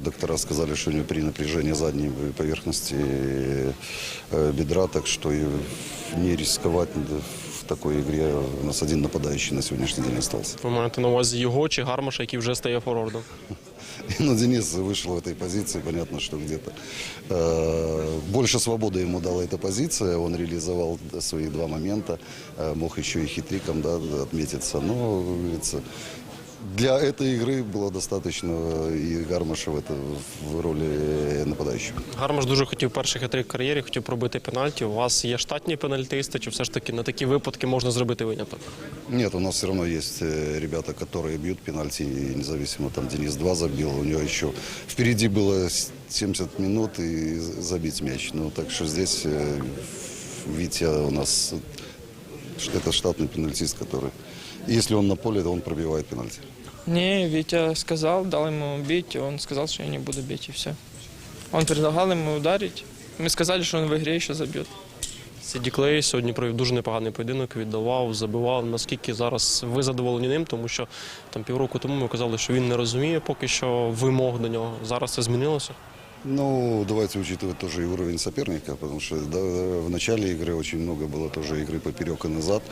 Доктора сказали, что у него при напряжении задней поверхности э, бедра, так что и не рисковать в такой игре. У нас один нападающий на сегодняшний день остался. Ви маєте на увазі його чи Гармаша, який вже стає форвардом? Ну, Денис вышел в этой позиции, понятно, что где-то э, больше свободы ему дала эта позиция, он реализовал свои два момента, э, мог еще и хитриком да, отметиться, но, как говорится, для этой игры было достаточно и Гармаша в, это, в роли нападающего. Гармаш дуже хотів перший хитрик в кар'єрі, хотів пробити пенальті. У вас є штатні пенальтисти, чи все ж таки на такі випадки можна зробити виняток? Нет, у нас все равно есть э, ребята, которые бьют пенальти, и независимо, там Денис 2 забил, у него еще впереди было с- 70 минут и з- забить мяч. Ну, так что здесь э, Витя у нас, э, ш- это штатный пенальтист, который, если он на поле, то он пробивает пенальти. Не, Витя сказал, дал ему бить, и он сказал, что я не буду бить, и все. Он предлагал ему ударить. Мы сказали, что он в игре еще забьет. Сіді Клей сьогодні провів дуже непоганий поєдинок, віддавав, забивав. Наскільки зараз ви задоволені ним, тому що там півроку тому ми казали, що він не розуміє поки що вимог до нього. Зараз це змінилося. Ну, давайте учитывать тоже и уровень соперника, потому что да, в начале игры очень много было тоже игры поперек и назад.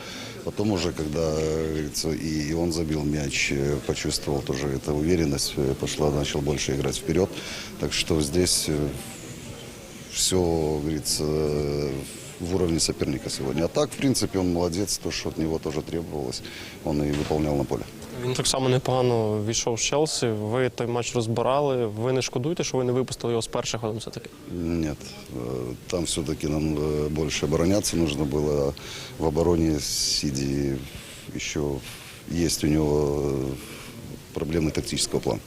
Потом уже, когда э, говорится, и, и он забил мяч, э, почувствовал тоже эта уверенность, э, пошла, начал больше играть вперед. Так что здесь все, говорится, э, в уровне соперника сегодня. А так, в принципе, он молодец, то, что от него тоже требовалось, он и выполнял на поле. Він так само непогано війшов з Челсі. Ви той матч розбирали. Ви не шкодуєте, що ви не випустили його з перших ходом все-таки? Нет, э, там все-таки нам э, больше обороняться нужно было. В обороне Сиди еще есть у него э, проблемы тактического плана.